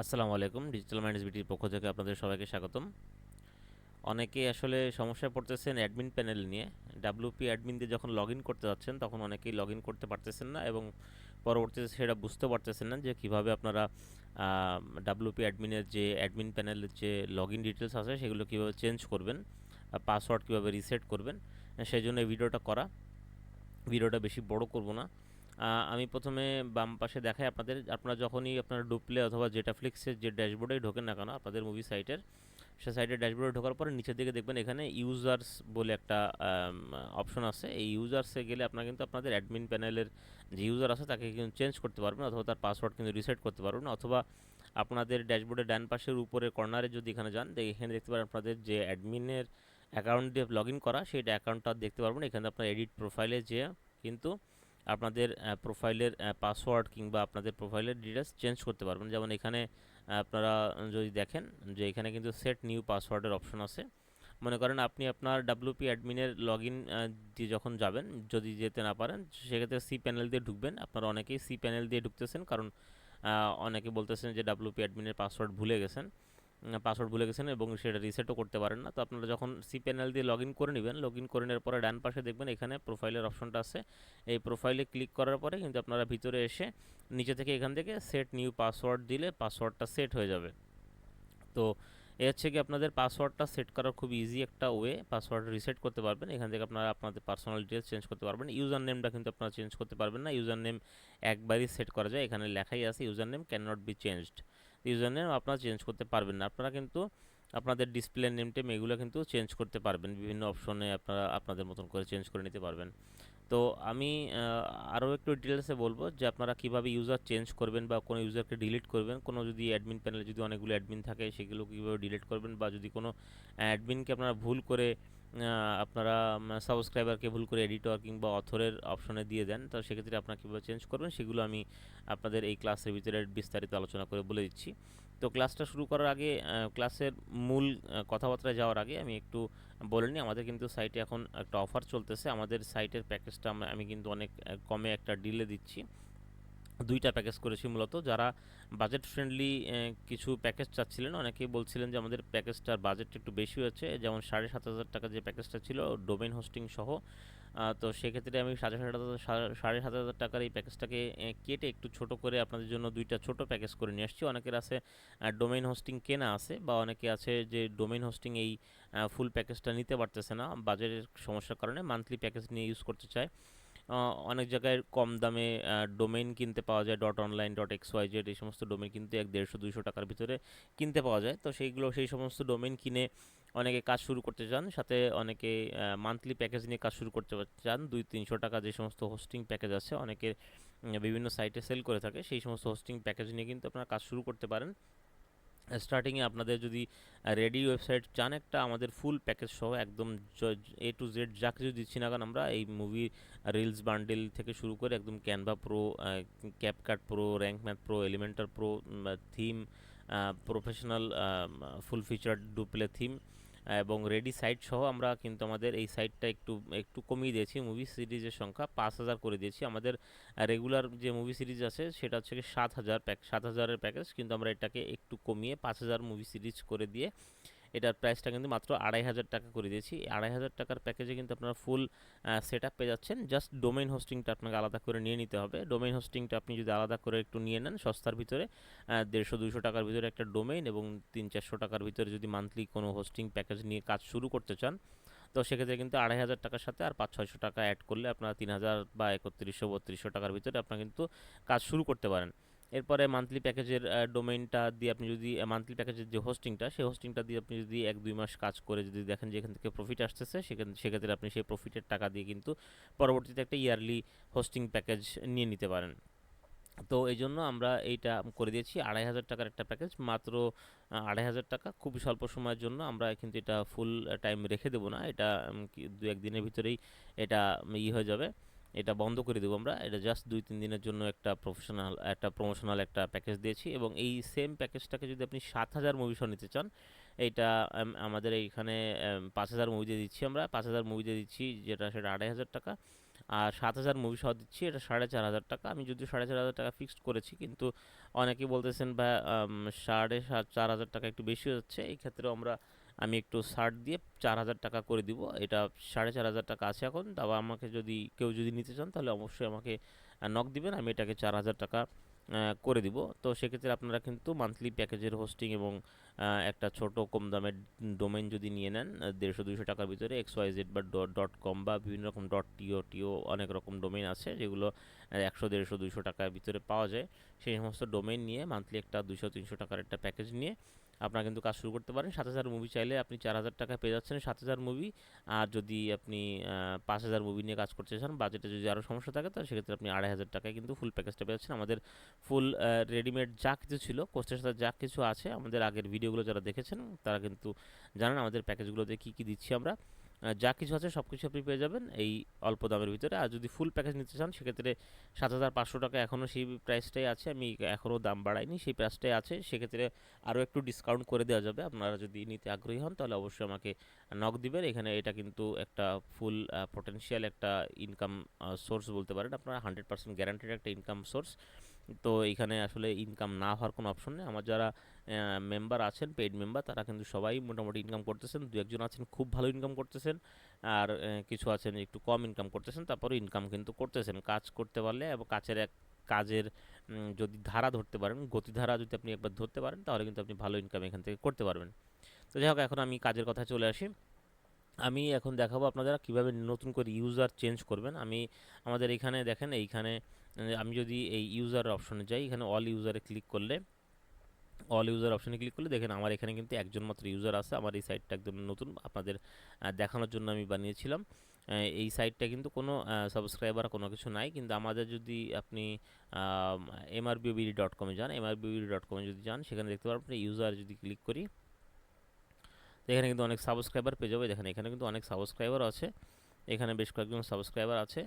আসসালামু আলাইকুম digital minds বিটির পক্ষ থেকে আপনাদের সবাইকে স্বাগতম। অনেকে আসলে সমস্যায় পড়তেছেন অ্যাডমিন প্যানেল নিয়ে। ডাব্লিউপি অ্যাডমিন দিয়ে যখন লগ করতে যাচ্ছেন, তখন অনেকেই লগ করতে পারতেছেন না এবং পরবর্তীতে সেটা বুঝতে পারতেছেন না যে কীভাবে আপনারা ডাব্লিউপি অ্যাডমিনের যে অ্যাডমিন প্যানেলের যে লগ ইন ডিটেলস আছে, সেগুলো কীভাবে চেঞ্জ করবেন পাসওয়ার্ড কীভাবে রিসেট করবেন সেই জন্য ভিডিওটা করা। ভিডিওটা বেশি বড় করব না। আমি প্রথমে বাম পাশে দেখাই আপনাদের, আপনারা যখনই আপনারা ডুপ্লে অথবা যেটা ফ্লিক্সের যে ড্যাশবোর্ডে ঢোকেন না কেন, আপনাদের মুভি সাইটের সে সাইটের ড্যাশবোর্ডে ঢোকার পরে নিচের দিকে দেখবেন এখানে ইউজার্স বলে একটা অপশন আছে। এই ইউজার্সে গেলে আপনারা কিন্তু আপনাদের অ্যাডমিন প্যানেলের যে ইউজার আছে তাকে কিন্তু চেঞ্জ করতে পারবেন অথবা তার পাসওয়ার্ড কিন্তু রিসেট করতে পারবেন অথবা আপনাদের ড্যাশবোর্ডের ডান পাশের উপরে কর্নারে যদি এখানে যান এখানে দেখতে পারেন আপনাদের যে অ্যাডমিনের অ্যাকাউন্ট দিয়ে লগ ইন করা, সেই অ্যাকাউন্টটা দেখতে পারবেন। এখানে আপনার এডিট প্রোফাইলে যে কিন্তু আপনাদের প্রোফাইলের পাসওয়ার্ড কিংবা আপনাদের প্রোফাইলের ডিটেলস চেঞ্জ করতে পারবেন। যেমন এখানে আপনারা যদি দেখেন যে এখানে কিন্তু সেট নিউ পাসওয়ার্ডের অপশন আছে। মনে করেন আপনি আপনার ডাব্লিউপি অ্যাডমিনের লগ ইন দিয়ে যখন যাবেন, যদি যেতে না পারেন, সেক্ষেত্রে সি প্যানেল দিয়ে ঢুকবেন। আপনারা অনেকেই সি প্যানেল দিয়ে ঢুকতেছেন, কারণ অনেকে বলতেছেন যে ডাব্লিউপি অ্যাডমিনের পাসওয়ার্ড ভুলে গেছেন। পাসওয়ার্ড ভুলে গেছেন এবং সেটা রিসেটও করতে পারেন না। তো আপনারা যখন সি প্যানেল দিয়ে লগ ইন করে নেবেন লগ ইন করে নেওয়ার পরে ডান পাশে দেখবেন এখানে প্রোফাইলের অপশনটা আছে। এই প্রোফাইলে ক্লিক করার পরে কিন্তু আপনারা ভিতরে এসে নিচে থেকে এখান থেকে সেট নিউ পাসওয়ার্ড দিলে পাসওয়ার্ডটা সেট হয়ে যাবে। তো এ হচ্ছে কি আপনাদের পাসওয়ার্ডটা সেট করার খুব ইজি একটা ওয়ে পাসওয়ার্ড রিসেট করতে পারবেন। এখান থেকে আপনারা আপনাদের পার্সোনাল ডিটেলস চেঞ্জ করতে পারবেন। ইউজার নেমটা কিন্তু আপনারা চেঞ্জ করতে পারবেন না। ইউজার নেম একবারই সেট করা যায়। এখানে লেখাই আছে user name can not be changed user name আপনারা চেঞ্জ করতে পারবেন না। আপনারা কিন্তু আপনাদের ডিসপ্লে নেম টেম এগুলো কিন্তু চেঞ্জ করতে পারবেন। বিভিন্ন অপশনে আপনারা আপনাদের মতন করে চেঞ্জ করে নিতে পারবেন। তো আমি আরও একটু ডিটেলসে বলব যে আপনারা কীভাবে ইউজার চেঞ্জ করবেন বা কোনো ইউজারকে ডিলিট করবেন। কোনো যদি অ্যাডমিন প্যানেলে যদি অনেকগুলো অ্যাডমিন থাকে, সেগুলো কীভাবে ডিলিট করবেন বা যদি কোনো অ্যাডমিনকে আপনারা ভুল করে আপনারা সাবস্ক্রাইবারকে ভুল করে এডিটর কিংবা অথরের অপশনে দিয়ে দেন। তো সেক্ষেত্রে আপনারা কীভাবে চেঞ্জ করবেন সেগুলো আমি আপনাদের এই ক্লাসের ভিতরে বিস্তারিত আলোচনা করে বলে দিচ্ছি। তো ক্লাসটা শুরু করার আগে ক্লাসের মূল কথাবার্তায় যাওয়ার আগে আমি একটু বলে নিই। আমাদের কিন্তু সাইটে এখন একটা অফার চলতেছে। আমাদের সাইটের প্যাকেজটা আমি কিন্তু অনেক কমে একটা ডিলে দিচ্ছি। দুইটা প্যাকেজ করেছি মূলত। যারা বাজেট ফ্রেন্ডলি কিছু প্যাকেজ চাচ্ছিলেন, অনেকেই বলছিলেন যে আমাদের প্যাকেজটার বাজেটটা একটু বেশি হয়েছে। যেমন সাড়ে সাত হাজার টাকা যে প্যাকেজটা ছিল ডোমেন হোস্টিং সহ। তো সেক্ষেত্রে আমি সাড়ে সাত হাজার, সাড়ে সাত হাজার টাকার এই প্যাকেজটাকে কেটে একটু ছোট করে আপনাদের জন্য দুইটা ছোট প্যাকেজ করে নিয়ে আসছি। অনেকের আছে ডোমেইন হোস্টিং কেনা আছে বা অনেকে আছে যে ডোমেইন হোস্টিং এই ফুল প্যাকেজটা নিতে পারতেছে না বাজেটের সমস্যার কারণে মান্থলি প্যাকেজ নিয়ে ইউজ করতে চায়। অনেক জায়গায় কম দামে ডোমেইন কিনতে পাওয়া যায় dot online dot X Y Z এই সমস্ত ডোমেইন কিন্তু এক দেড়শো, দুইশো টাকার ভিতরে কিনতে পাওয়া যায়। তো সেইগুলো, সেই সমস্ত ডোমেইন কিনে অনেকে কাজ শুরু করতে চান, সাথে অনেকে মান্থলি প্যাকেজ নিয়ে কাজ শুরু করতে চান, দুই তিনশো টাকা যে সমস্ত হোস্টিং প্যাকেজ আছে, অনেকে বিভিন্ন সাইটে সেল করে থাকে, সেই সমস্ত হোস্টিং প্যাকেজ নিয়ে কিন্তু আপনারা কাজ শুরু করতে পারেন। স্টার্টিংয়ে আপনাদের যদি রেডি ওয়েবসাইট চান একটা, আমাদের ফুল প্যাকেজ সহ একদম এ টু জেড যা কিছু দিচ্ছি না কারণ আমরা, এই মুভি রিলস বান্ডেল থেকে শুরু করে একদম Canva pro CapCut pro Rank Math pro Elementor pro theme professional full feature DooPlay theme এবং রেডি সাইট সহ আমরা কিন্তু আমাদের এই সাইটটা একটু একটু কমিয়ে দিয়েছি। মুভি সিরিজের সংখ্যা পাঁচ হাজার করে দিয়েছি। আমাদের রেগুলার যে মুভি সিরিজ আছে সেটা হচ্ছে সাত হাজার প্যাক সাত হাজারের প্যাকেজ কিন্তু আমরা এটাকে একটু কমিয়ে পাঁচ হাজার মুভি সিরিজ করে দিয়ে এটার প্রাইসটা কিন্তু মাত্র আড়াই হাজার টাকা করে দিয়েছি। আড়াই হাজার টাকার প্যাকেজে কিন্তু আপনারা ফুল সেট আপ পেয়ে যাচ্ছেন। জাস্ট ডোমেইন হোস্টিংটা আপনাকে আলাদা করে নিয়ে নিতে হবে। ডোমেইন হোস্টিংটা আপনি যদি আলাদা করে একটু নিয়ে নেন, সস্তার ভিতরে দেড়শো দুশো টাকার ভিতরে একটা ডোমেইন এবং তিন, চারশো টাকার ভিতরে যদি মান্থলি কোনো হোস্টিং প্যাকেজ নিয়ে কাজ শুরু করতে চান, তো সেক্ষেত্রে কিন্তু আড়াই হাজার টাকার সাথে আর পাঁচ, ছয়শো টাকা অ্যাড করলে আপনারা তিন হাজার বা একত্রিশশো, বত্রিশশো টাকার ভিতরে আপনারা কিন্তু কাজ শুরু করতে পারেন। এরপরে মান্থলি প্যাকেজের ডোমেইনটা দিয়ে আপনি যদি মান্থলি প্যাকেজের যে হোস্টিংটা সেই হোস্টিংটা দিয়ে আপনি যদি এক, দুই মাস কাজ করে যদি দেখেন যে এখান থেকে প্রফিট আসতেছে, সেখান, সেক্ষেত্রে আপনি সেই প্রফিটের টাকা দিয়ে কিন্তু পরবর্তীতে একটা ইয়ারলি হোস্টিং প্যাকেজ নিয়ে নিতে পারেন। তো এই জন্য আমরা এইটা করে দিয়েছি, আড়াই হাজার টাকার একটা প্যাকেজ মাত্র আড়াই হাজার টাকা। খুবই স্বল্প সময়ের জন্য আমরা কিন্তু এটা ফুল টাইম রেখে দেবো না, এটা দু একদিনের ভিতরেই এটা ই হয়ে যাবে। এটা বন্ধ করে দেবো আমরা। এটা জাস্ট দুই, তিন দিনের জন্য একটা প্রফেশনাল একটা প্রমোশনাল একটা প্যাকেজ দিয়েছি এবং এই সেম প্যাকেজটাকে যদি আপনি সাত হাজার মুভি সহ নিতে চান এইটা আমাদের এইখানে পাঁচ হাজার মুভি দিয়ে দিচ্ছি আমরা। পাঁচ হাজার মুভি দিয়ে দিচ্ছি যেটা সেটা আড়াই হাজার টাকা। আর সাত হাজার মুভি সহ দিচ্ছি এটা সাড়ে চার হাজার টাকা। আমি যদিও সাড়ে চার হাজার টাকা ফিক্সড করেছি কিন্তু অনেকেই বলতেছেন বা সাড়ে সাত, চার হাজার টাকা একটু বেশি হচ্ছে এই ক্ষেত্রেও আমরা আমি একটু ছাড় দিয়ে চার হাজার টাকা করে দিব। এটা সাড়ে চার হাজার টাকা আছে এখন। তারপর আমাকে যদি কেউ যদি নিতে চান, তাহলে অবশ্যই আমাকে নক দিবেন। আমি এটাকে চার হাজার টাকা করে দিব। তো সেক্ষেত্রে আপনারা কিন্তু মান্থলি প্যাকেজের হোস্টিং এবং একটা ছোট কম দামের ডোমেন যদি নিয়ে নেন দেড়শো দুইশো টাকার ভিতরে এক্স ওয়াই জেড বা ডট কম বা বিভিন্ন রকম ডট টিও টিও অনেক রকম ডোমেন আছে, যেগুলো একশো, দেড়শো, দুইশো টাকার ভিতরে পাওয়া যায়। সেই সমস্ত ডোমেন নিয়ে মান্থলি একটা দুশো তিনশো টাকার একটা প্যাকেজ নিয়ে আপনারা কিন্তু কাজ শুরু করতে পারেন। সাত হাজার মুভি চাইলে আপনি চার হাজার টাকা পেয়ে যাচ্ছেন সাত হাজার মুভি আর যদি আপনি পাঁচ হাজার মুভি নিয়ে কাজ করতে চান বাজেটে যদি আরও সমস্যা থাকে, তাহলে সেক্ষেত্রে আপনি আড়াই হাজার টাকায় কিন্তু ফুল প্যাকেজটা পেয়ে যাচ্ছেন। আমাদের ফুল রেডিমেড যা কিছু ছিল কোর্সের সাথে যা কিছু আছে, আমাদের আগের ভিডিওগুলো যারা দেখেছেন, তারা কিন্তু জানেন আমাদের প্যাকেজগুলোতে কী কী দিচ্ছি আমরা। যা কিছু আছে সব কিছু আপনি পেয়ে যাবেন এই অল্প দামের ভিতরে। আর যদি ফুল প্যাকেজ নিতে চান, সেক্ষেত্রে সাত হাজার পাঁচশো টাকা এখনও সেই প্রাইসটাই আছে। আমি এখনও দাম বাড়াইনি, সেই প্রাইসটাই আছে। সেক্ষেত্রে আরও একটু ডিসকাউন্ট করে দেওয়া যাবে। আপনারা যদি নিতে আগ্রহী হন, তাহলে অবশ্যই আমাকে নক দিবেন। এখানে এটা কিন্তু একটা ফুল পটেনশিয়াল একটা ইনকাম সোর্স বলতে পারেন। আপনারা হান্ড্রেড পার্সেন্ট গ্যারান্টেড একটা ইনকাম সোর্স তো এখানে আসলে ইনকাম না হওয়ার কোনো অপশন নেই। আমার যারা মেম্বার আছেন পেইড মেম্বার তারা কিন্তু সবাই মোটামুটি ইনকাম করতেছেন। দু একজন আছেন, খুব ভালো ইনকাম করতেছেন। আর কিছু আছেন, একটু কম ইনকাম করতেছেন তারপরে ইনকাম কিন্তু করতেছেন। কাজ করতে পারলে এবং কাজের এক কাজের যদি ধারা ধরতে পারেন গতিধারা যদি আপনি একবার ধরতে পারেন, তাহলে কিন্তু আপনি ভালো ইনকাম এখান থেকে করতে পারবেন। তো যাই হোক, এখন আমি কাজের কথা চলে আসি। আমি এখন দেখাবো আপনারা কীভাবে নতুন করে ইউজার চেঞ্জ করবেন। আমি আমাদের এখানে দেখেন, এইখানে আমি যদি এই ইউজার অপশনে যাই, এখানে অল ইউজারে ক্লিক করলে অল ইউজার অপশনে ক্লিক করলে দেখেন আমার এখানে কিন্তু একজন মাত্র ইউজার আছে, আমার এই সাইটটা একদম নতুন, আপনাদের দেখানোর জন্য আমি বানিয়েছিলাম। এই সাইটটা কিন্তু কোনো সাবস্ক্রাইবার কোনো কিছু নাই, কিন্তু আমাদের যদি আপনি এমআরবিবিডি ডট কমে যান এমআরবিবিডি ডট কমে যদি যান, সেখানে দেখতে পারবেন ইউজার যদি ক্লিক করি, এখানে কিন্তু অনেক সাবস্ক্রাইবার পেয়ে যাবে। দেখেন এখানে কিন্তু অনেক সাবস্ক্রাইবার আছে, এখানে বেশ কয়েকজন সাবস্ক্রাইবার আছে,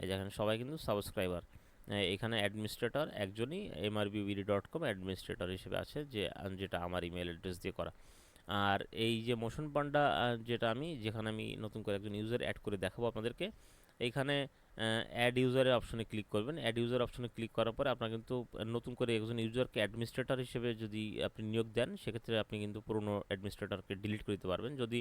এই দেখেন সবাই কিন্তু সাবস্ক্রাইবার এখানে অ্যাডমিনিস্ট্রেটর একজনই এমআরবিবিডি ডট কম অ্যাডমিনিস্ট্রেটর হিসেবে আছে যে যেটা আমার ইমেল অ্যাড্রেস দিয়ে করা। আর এই যে মোশন পান্ডা যেটা আমি, যেখানে আমি নতুন করে একজন ইউজার অ্যাড করে দেখাবো আপনাদেরকে, এইখানে অ্যাড ইউজারের অপশনে ক্লিক করবেন। অ্যাড ইউজার অপশনে ক্লিক করার পরে আপনার কিন্তু নতুন করে একজন ইউজারকে অ্যাডমিনিস্ট্রেটর হিসেবে যদি আপনি নিয়োগ দেন, সেক্ষেত্রে আপনি কিন্তু পুরনো অ্যাডমিনিস্ট্রেটরকে ডিলিট করে দিতে পারবেন। যদি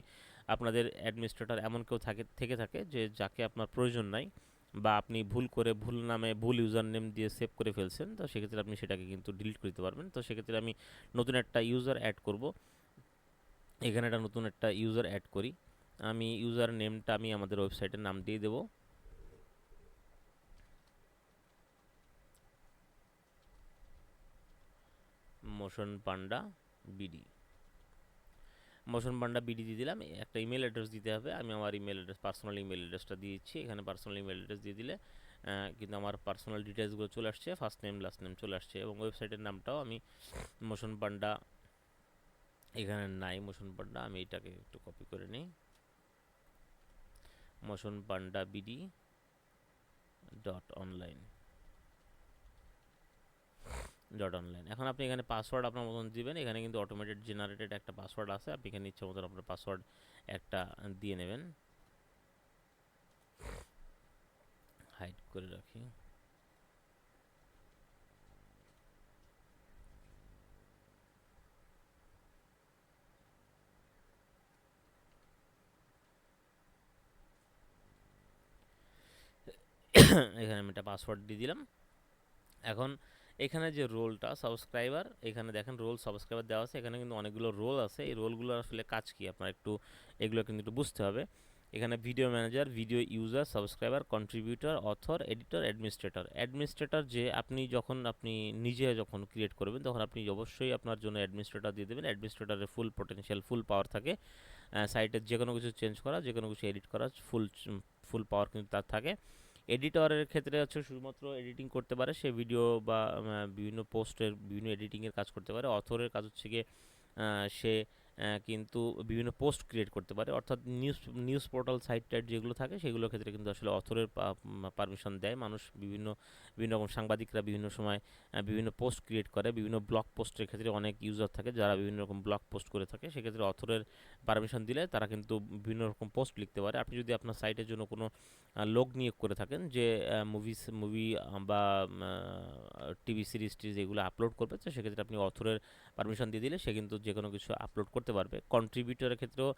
আপনাদের অ্যাডমিনিস্ট্রেটর এমন কেউ থাকে, থেকে থাকে যে, যাকে আপনার প্রয়োজন নাই বা আপনি ভুল করে ভুল নামে ভুল ইউজার নেম দিয়ে সেভ করে ফেলছেন, তো সেক্ষেত্রে আপনি সেটাকে কিন্তু ডিলিট করতে পারবেন। তো সেক্ষেত্রে আমি নতুন একটা ইউজার অ্যাড করব। এখানে একটা নতুন একটা ইউজার অ্যাড করি। আমি ইউজার নেমটা আমি আমাদের ওয়েবসাইটের নাম দিয়ে দেবো। Motion Panda BD Motion Panda BD দিয়ে দিলাম একটা ইমেল অ্যাড্রেস দিতে হবে। আমি আমার ইমেল অ্যাড্রেস পার্সোনাল ইমেল অ্যাড্রেসটা দিয়েছি, এখানে পার্সোনাল ইমেল অ্যাড্রেস দিয়ে দিলে কিন্তু আমার পার্সোনাল ডিটেলসগুলো চলে আসছে ফার্স্ট নেম লাস্ট নেম চলে আসছে এবং ওয়েবসাইটের নামটাও আমি মোশন পান্ডা এখানে নাই মোশন পান্ডা আমি এটাকে একটু কপি করে নিই। Motion Panda BD dot online dot online এখন আপনি এখানে পাসওয়ার্ড আপনার মতন দিবেন, এখানে কিন্তু অটোমেটেড জেনারেটেড একটা পাসওয়ার্ড আছে, আপনি এখানে ইচ্ছে মতন আপনার পাসওয়ার্ড একটা দিয়ে নেবেন। হাইড করে রাখি। এখানে আমি একটা পাসওয়ার্ড দিয়ে দিলাম। এখন এখানে যে রোলটা সাবস্ক্রাইবার এখানে দেখেন রোল সাবস্ক্রাইবার দেওয়া আছে, এখানে কিন্তু অনেকগুলো রোল আছে। এই রোলগুলো আসলে কাজ কি? আপনার একটু, এগুলো কিন্তু একটু বুঝতে হবে। এখানে video manager video user subscriber contributor author editor administrator administrator যে আপনি যখন, আপনি নিজে যখন ক্রিয়েট করবেন, তখন আপনি অবশ্যই আপনার জন্য অ্যাডমিনিস্ট্রেটর দিয়ে দেবেন। অ্যাডমিনিস্ট্রেটরের ফুল পটেনশিয়াল ফুল পাওয়ার থাকে। সাইটের যে কোনো কিছু চেঞ্জ করা যে কোনো কিছু এডিট করা ফুল ফুল পাওয়ার কিন্তু তার থাকে। এডিটরের ক্ষেত্রে হচ্ছে শুধুমাত্র এডিটিং করতে পারে, সে ভিডিও বা বিভিন্ন পোস্টের বিভিন্ন এডিটিংয়ের কাজ করতে পারে। অথরের কাজ হচ্ছে গিয়ে সে কিন্তু বিভিন্ন পোস্ট ক্রিয়েট করতে পারে। অর্থাৎ নিউজ নিউজ পোর্টাল, সাইট টাইট যেগুলো থাকে, সেগুলোর ক্ষেত্রে কিন্তু আসলে অথরের পারমিশন দেয়। মানুষ বিভিন্ন বিভিন্ন রকম সাংবাদিকরা বিভিন্ন সময় বিভিন্ন পোস্ট ক্রিয়েট করে। বিভিন্ন ব্লগ পোস্টের ক্ষেত্রে অনেক ইউজার থাকে যারা বিভিন্ন রকম ব্লগ পোস্ট করে থাকে। সেক্ষেত্রে অথরের পারমিশন দিলে তারা কিন্তু বিভিন্ন রকম পোস্ট লিখতে পারে। আপনি যদি আপনার সাইটের জন্য কোনো লোক নিয়োগ করে থাকেন যে মুভিস মুভি বা টিভি সিরিজ টিরিজ এগুলো আপলোড করবে, তো সেক্ষেত্রে আপনি অথরের পারমিশন দিয়ে দিলে সে কিন্তু যে কোনো কিছু আপলোড করতে পারবে। কন্ট্রিবিউটরের ক্ষেত্রেও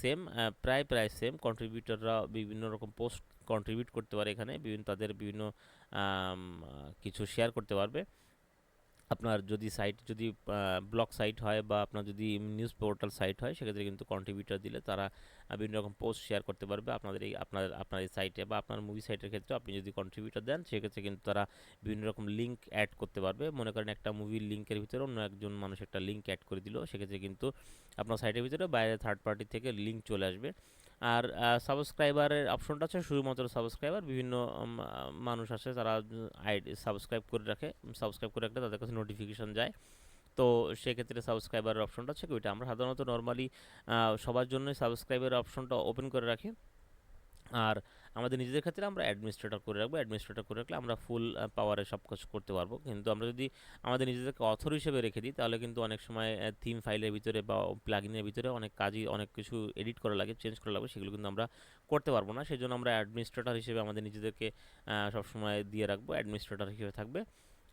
সেম প্রায় প্রায় সেম কন্ট্রিবিউটররা বিভিন্ন রকম পোস্ট কন্ট্রিবিউট করতে পারে এখানে। বিভিন্ন তাদের বিভিন্ন কিছু শেয়ার করতে পারবে। আপনার যদি সাইট যদি ব্লগ সাইট হয় বা আপনার যদি নিউজ পোর্টাল সাইট হয়, সেক্ষেত্রে কিন্তু কন্ট্রিবিউটার দিলে তারা বিভিন্ন রকম পোস্ট শেয়ার করতে পারবে আপনাদের এই, আপনার আপনার এই সাইটে বা আপনার মুভি সাইটের ক্ষেত্রে আপনি যদি কন্ট্রিবিউটার দেন, সেক্ষেত্রে কিন্তু তারা বিভিন্ন রকম লিঙ্ক অ্যাড করতে পারবে। মনে করেন একটা মুভির লিঙ্কের ভিতরে অন্য একজন মানুষ একটা লিঙ্ক অ্যাড করে দিল, সেক্ষেত্রে কিন্তু আপনার সাইটের ভিতরে বাইরে থার্ড পার্টি থেকে লিঙ্ক চলে আসবে। আর সাবস্ক্রাইবারের অপশনটা আছে শুধুমাত্র সাবস্ক্রাইবার বিভিন্ন মানুষ আসে তারা আইডি সাবস্ক্রাইব করে রাখে সাবস্ক্রাইব করে রাখলে তাদের কাছে নোটিফিকেশান যায়। তো সেক্ষেত্রে সাবস্ক্রাইবারের অপশনটা আছে ওইটা আমরা সাধারণত নর্মালি সবার জন্যই সাবস্ক্রাইবারের অপশনটা ওপেন করে রাখি। আর আমাদের নিজেদের ক্ষেত্রে আমরা অ্যাডমিনিস্ট্রেটর করে রাখব অ্যাডমিনিস্ট্রেটর করে রাখলে আমরা ফুল পাওয়ারে সব কাজ করতে পারব। কিন্তু আমরা যদি আমাদের নিজেদেরকে অথর হিসেবে রেখে দিই, তাহলে কিন্তু অনেক সময় থিম ফাইলের ভিতরে বা প্লাগিনের ভিতরে অনেক কাজই, অনেক কিছু এডিট করা লাগে চেঞ্জ করা লাগবে সেগুলো কিন্তু আমরা করতে পারব না। সেই জন্য আমরা অ্যাডমিনিস্ট্রেটর হিসেবে আমাদের নিজেদেরকে সবসময় দিয়ে রাখব অ্যাডমিনিস্ট্রেটর হিসেবে থাকবে।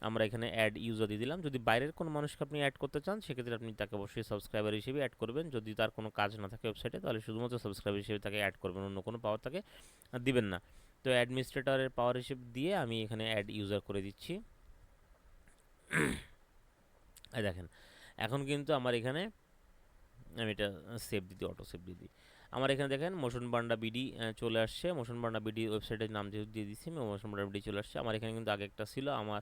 আমরা এখানে অ্যাড ইউজার দিয়ে দিলাম। যদি বাইরের কোনো মানুষকে আপনি অ্যাড করতে চান, সেক্ষেত্রে আপনি তাকে অবশ্যই সাবস্ক্রাইবার হিসেবে অ্যাড করবেন। যদি তার কোনো কাজ না থাকে ওয়েবসাইটে তাহলে শুধুমাত্র সাবস্ক্রাইবার হিসেবে তাকে অ্যাড করবেন। অন্য কোনো পাওয়ার তাকে দিবেন না। তো অ্যাডমিনিস্ট্রেটরের পাওয়ার হিসেবে দিয়ে আমি এখানে অ্যাড ইউজার করে দিচ্ছি। দেখেন, এখন কিন্তু আমার এখানে আমি এটা সেভ দিতে অটো সেভ দিয়ে দিই। আমার এখানে দেখেন মোশন বান্ডা বিডি চলে আসছে। মোশন বান্ডা বিডি ওয়েবসাইটের নাম যেহেতু দিয়ে দিচ্ছি, আমি মোশন বান্ডা বিডি চলে আসছে। আমার এখানে কিন্তু আগে একটা ছিল। আমার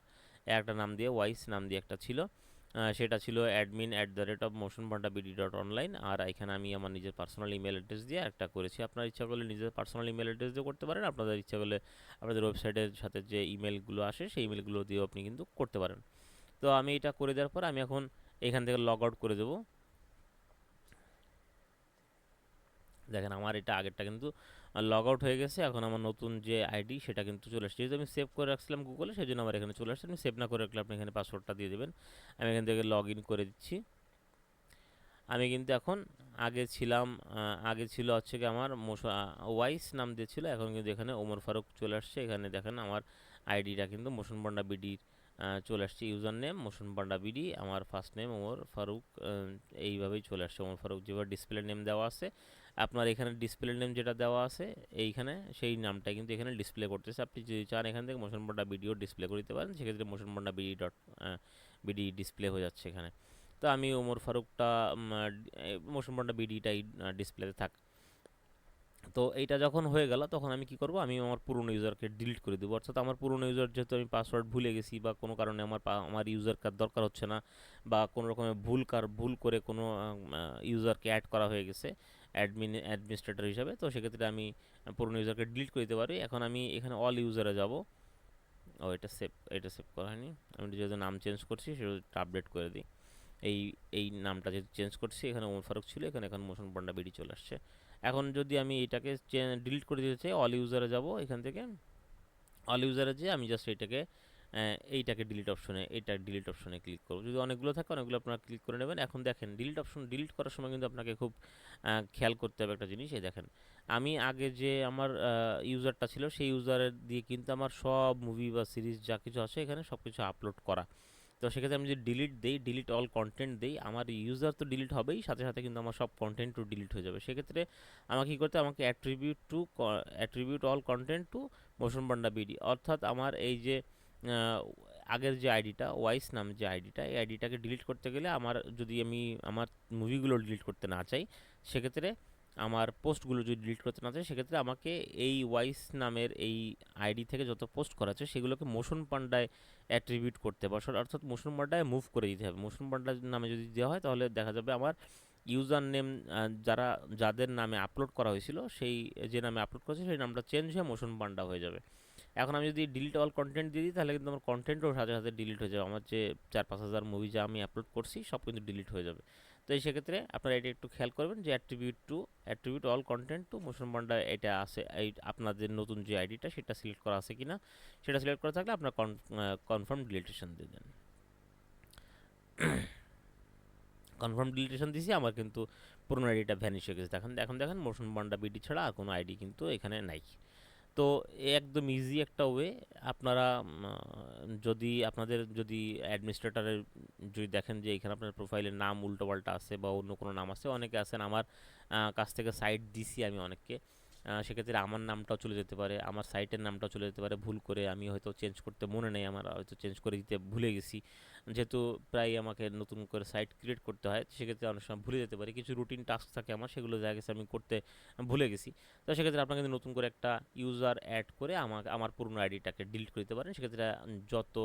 একটা নাম দিয়ে ওয়াইস নাম দিয়ে একটা ছিল। সেটা ছিল admin at the rate of Motion Panda BD dot online আর এখানে আমি আমার নিজের পার্সোনাল ইমেল অ্যাড্রেস দিয়ে একটা করেছি। আপনার ইচ্ছা করলে নিজের পার্সোনাল ইমেল অ্যাড্রেস দিয়ে করতে পারেন। আপনাদের ইচ্ছা করলে আপনাদের ওয়েবসাইটের সাথে যে ইমেলগুলো আসে, সেই ইমেলগুলো দিয়েও আপনি কিন্তু করতে পারেন। তো আমি এটা করে দেওয়ার পর আমি এখন এখান থেকে লগ আউট করে দেবো। দেখেন আমার এটা আগেরটা কিন্তু লগ আউট হয়ে গেছে, এখন আমার নতুন যে আইডি সেটা কিন্তু চলে আসছে। যেহেতু আমি সেভ করে রাখছিলাম গুগলে সেই জন্য আমার এখানে চলে আসছে। আমি সেভ না করে রাখলে আপনি এখানে পাসওয়ার্ডটা দিয়ে দেবেন। আমি এখান থেকে লগ ইন করে দিচ্ছি। আমি কিন্তু এখন আগে ছিলাম আগে ছিল হচ্ছে কি আমার ওয়াইস নাম দিয়েছিল এখন কিন্তু এখানে ওমর ফারুক চলে আসছে। এখানে দেখেন আমার আইডিটা কিন্তু মোশন বন্ডা বিডির চলে আসছে। User name Motion Panda BD আমার ফার্স্ট নেম ওমর ফারুক এইভাবেই চলে আসছে। ওমর ফারুক যেভাবে ডিসপ্লে নেম দেওয়া আছে আপনার এখানে ডিসপ্লে নেম যেটা দেওয়া আছে, এইখানে সেই নামটা কিন্তু এখানে ডিসপ্লে করতেছে। আপনি যদি চান এখান থেকে মোশন বান্ডা ভিডিও ডিসপ্লে করে দিতে পারেন, সেক্ষেত্রে Motion Panda BD dot BD display হয়ে যাচ্ছে এখানে। তো আমি ওমর ফারুকটা মোশন বান্ডা বিডিটাই ডিসপ্লেতে থাক। তো এইটা যখন হয়ে গেল, তখন আমি কি করব? আমি আমার পুরনো ইউজারকে ডিলিট করে দেবো। অর্থাৎ আমার পুরনো ইউজার যেহেতু আমি পাসওয়ার্ড ভুলে গেছি বা কোনো কারণে আমার আমার ইউজার কার্ড দরকার হচ্ছে না, বা কোনো রকমের ভুল কার, ভুল করে কোনো ইউজারকে অ্যাড করা হয়ে গেছে অ্যাডমিন অ্যাডমিনিস্ট্রেটর হিসাবে, তো সেক্ষেত্রে আমি পুরনো ইউজারকে ডিলিট করে দিতে পারি। এখন আমি এখানে অল ইউজারে যাব। ও, এটা সেভ এটা সেভ করা হয়নি। আমি যেহেতু নাম চেঞ্জ করছি সেটা আপডেট করে দিই। এই এই নামটা যেহেতু চেঞ্জ করছি, এখানে ওমর ফারুক ছিল, এখানে, এখন মোশন পান্ডা বেরিয়ে চলে আসছে। এখন যদি আমি এটাকে ডিলিট করে দিতে চাই অল ইউজারে যাব এখান থেকে। অল ইউজারে যেয়ে আমি জাস্ট এটাকে এইটাকে ডিলিট অপশনে এইটা ডিলিট অপশনে ক্লিক করব যদি অনেকগুলো থাকে, অনেকগুলো আপনারা ক্লিক করে নেবেন। এখন দেখেন ডিলিট অপশন ডিলিট করার সময় কিন্তু আপনাকে খুব খেয়াল করতে হবে একটা জিনিস। এই দেখেন, আমি আগে যে আমার ইউজারটা ছিল, সেই ইউজারের দিয়ে কিন্তু আমার সব মুভি বা সিরিজ যা কিছু আছে এখানে সব কিছু আপলোড করা। তো সেক্ষেত্রে আমি যদি ডিলিট দিই ডিলিট অল কন্টেন্ট দিই, আমার ইউজার তো ডিলিট হবেই, সাথে সাথে কিন্তু আমার সব কন্টেন্টও ডিলিট হয়ে যাবে। সেক্ষেত্রে আমাকে কী করতে আমাকে attribute to attribute all content to Motion Panda BD অর্থাৎ আমার এই যে আগের যে আইডিটা ওয়াইস নাম যে আইডিটা, এই আইডিটাকে ডিলিট করতে গেলে আমার যদি আমি আমার মুভিগুলো ডিলিট করতে না চাই, সেক্ষেত্রে আমার পোস্টগুলো যদি ডিলিট করতে না চাই, সেক্ষেত্রে আমাকে এই ওয়াইস নামের এই আইডি থেকে যত পোস্ট করা আছে, সেগুলোকে মোশন পান্ডায় অ্যাট্রিবিউট করতে হবে। অর্থাৎ মোশন পান্ডায় মুভ করে দিতে হবে। মোশন পান্ডা নামে যদি দেওয়া হয়, তাহলে দেখা যাবে আমার ইউজার নেম যারা, যাদের নামে আপলোড করা হয়েছিল, সেই যে নামে আপলোড করেছে, সেই নামটা চেঞ্জ হয়ে মোশন পান্ডা হয়ে যাবে। এখন আমি যদি ডিলিট অল কন্টেন্ট দিয়ে দিই, তাহলে কিন্তু আমার কন্টেন্টও সাথে সাথে ডিলিট হয়ে যাবে। আমার যে চার পাঁচ হাজার মুভি যা আমি আপলোড করছি, সব কিন্তু ডিলিট হয়ে যাবে। তো এই সেক্ষেত্রে আপনারা এটা একটু খেয়াল করবেন যে attribute to attribute all content to Motion Panda এটা আছে, এই আপনাদের নতুন যে আইডিটা সেটা সিলেক্ট করা আছে কি না সেটা সিলেক্ট করা থাকলে আপনার কনফার্ম ডিলিটেশন দিয়ে দেন। কনফার্ম ডিলিটেশন দিছি, আমার কিন্তু পুরনো আইডিটা ভ্যানিশ হয়ে গেছে। দেখেন এখন দেখেন মোশন বান্ডা বিডি ছাড়া কোনো আইডি কিন্তু এখানে নাই। তো একদম ইজি একটা ওয়ে আপনারা যদি আপনাদের, যদি অ্যাডমিনিস্ট্রেটরের যদি দেখেন যে এখানে আপনার প্রোফাইলের নাম উল্টোপাল্টা আছে বা অন্য কোনো নাম আছে, অনেকে আছেন, আমার কাছ থেকে সাইট দিছি আমি অনেককে। সেক্ষেত্রে আমার নামটাও চলে যেতে পারে, আমার সাইটের নামটাও চলে যেতে পারে, ভুল করে আমি হয়তো চেঞ্জ করতে মনে নেই, আমার হয়তো চেঞ্জ করে দিতে ভুলে গেছি। যেহেতু প্রায় আমাকে নতুন করে সাইট ক্রিয়েট করতে হয়, সেক্ষেত্রে অনেক সময় ভুলে যেতে পারি, কিছু রুটিন টাস্ক থাকে আমার, সেগুলো দেখা গেছে আমি করতে ভুলে গেছি। তো সেক্ষেত্রে আপনাকে নতুন করে একটা ইউজার অ্যাড করে আমাকে, আমার পুরনো আইডিটাকে ডিলিট করে দিতে পারেন, সেক্ষেত্রে যত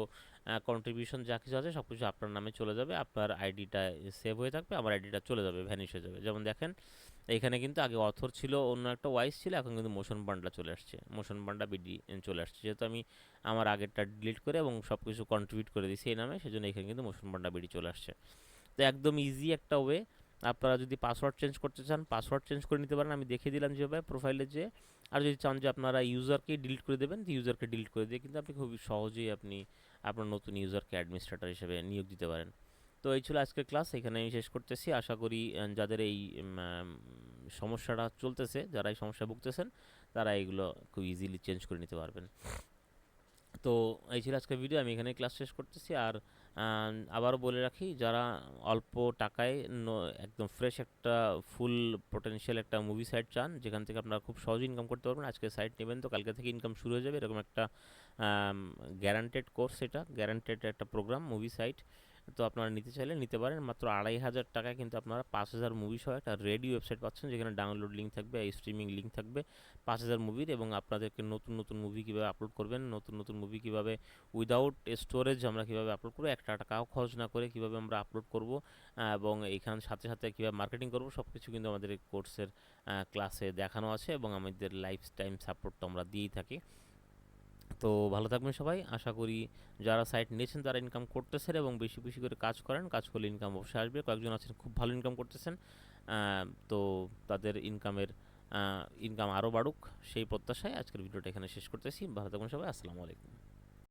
কন্ট্রিবিউশন যা কিছু আছে সব কিছু আপনার নামে চলে যাবে, আপনার আইডিটা সেভ হয়ে থাকবে, আমার আইডিটা চলে যাবে ভ্যানিশ হয়ে যাবে। যেমন দেখেন এখানে কিন্তু আগে অথর ছিল, অন্য একটা ওয়াইস ছিল, এখন কিন্তু মোশন বান্ডা চলে আসছে। মোশন বান্ডা বিডি চলে আসছে। যেহেতু আমি আমার আগেরটা ডিলিট করে এবং সব কিছু কন্ট্রিবিউট করে দিয়েছি এই নামে, সেজন্য এখানে কিন্তু মোশন বান্ডা বিডি চলে আসছে। তো একদম ইজি একটা ওয়ে আপনারা যদি পাসওয়ার্ড চেঞ্জ করতে চান পাসওয়ার্ড চেঞ্জ করে নিতে পারেন। আমি দেখিয়ে দিলাম যেভাবে প্রোফাইলে যে, আর যদি চান যে আপনারা ইউজারকে ডিলিট করে দেবেন, তো ইউজারকে ডিলিট করে দিয়ে কিন্তু আপনি খুবই সহজেই আপনি আপনার নতুন ইউজারকে অ্যাডমিনিস্ট্রেটর হিসেবে নিয়োগ দিতে পারেন। তো এই ছিল আজকের ক্লাস এখানে আমি শেষ করতেছি। আশা করি যাদের এই সমস্যাটা চলতেছে, যারা এই সমস্যায় ভুগতেছেন, তারা এগুলো খুব ইজিলি চেঞ্জ করে নিতে পারবেন। তো এই ছিল আজকের ভিডিও আমি এখানে ক্লাস শেষ করতেছি। আর আবারও বলে রাখি, যারা অল্প টাকায় একদম ফ্রেশ একটা ফুল পোটেনশিয়াল একটা মুভি সাইট চান, যেখান থেকে আপনারা খুব সহজে ইনকাম করতে পারবেন, আজকে সাইট নেবেন তো কালকে থেকে ইনকাম শুরু হয়ে যাবে, এরকম একটা গ্যারান্টেড কোর্স এটা গ্যারান্টেড একটা প্রোগ্রাম মুভি সাইট তো আপনারা নিতে চাইলে নিতে পারেন। মাত্র আড়াই হাজার টাকায় কিন্তু আপনারা পাঁচ হাজার মুভি সহ একটা রেডি ওয়েবসাইট পাচ্ছেন, যেখানে ডাউনলোড লিঙ্ক থাকবে স্ট্রিমিং লিঙ্ক থাকবে। পাঁচ হাজার মুভির এবং আপনাদেরকে নতুন নতুন মুভি কীভাবে আপলোড করবেন, নতুন নতুন মুভি কীভাবে উইদাউট স্টোরেজ আমরা কীভাবে আপলোড করব, একটা টাকাও খরচ না করে কীভাবে আমরা আপলোড করব এবং এইখান সাথে সাথে কীভাবে মার্কেটিং করব সব কিছু কিন্তু আমাদের কোর্সের ক্লাসে দেখানো আছে এবং আমাদের লাইফ টাইম সাপোর্ট তো আমরা দিয়েই থাকি। তো ভালো থাকবেন সবাই। আশা করি যারা সাইট নিয়েছেন তারা ইনকাম করতেছেন এবং বেশি বেশি করে কাজ করেন। কাজ করলে ইনকাম অবশ্যই আসবে। কয়েকজন আছেন, খুব ভালো ইনকাম করতেছেন। তো তাদের ইনকামের ইনকাম আরও বাড়ুক সেই প্রত্যাশায় আজকের ভিডিওটা এখানে শেষ করতেছি। ভালো থাকবেন সবাই। আসসালামু আলাইকুম।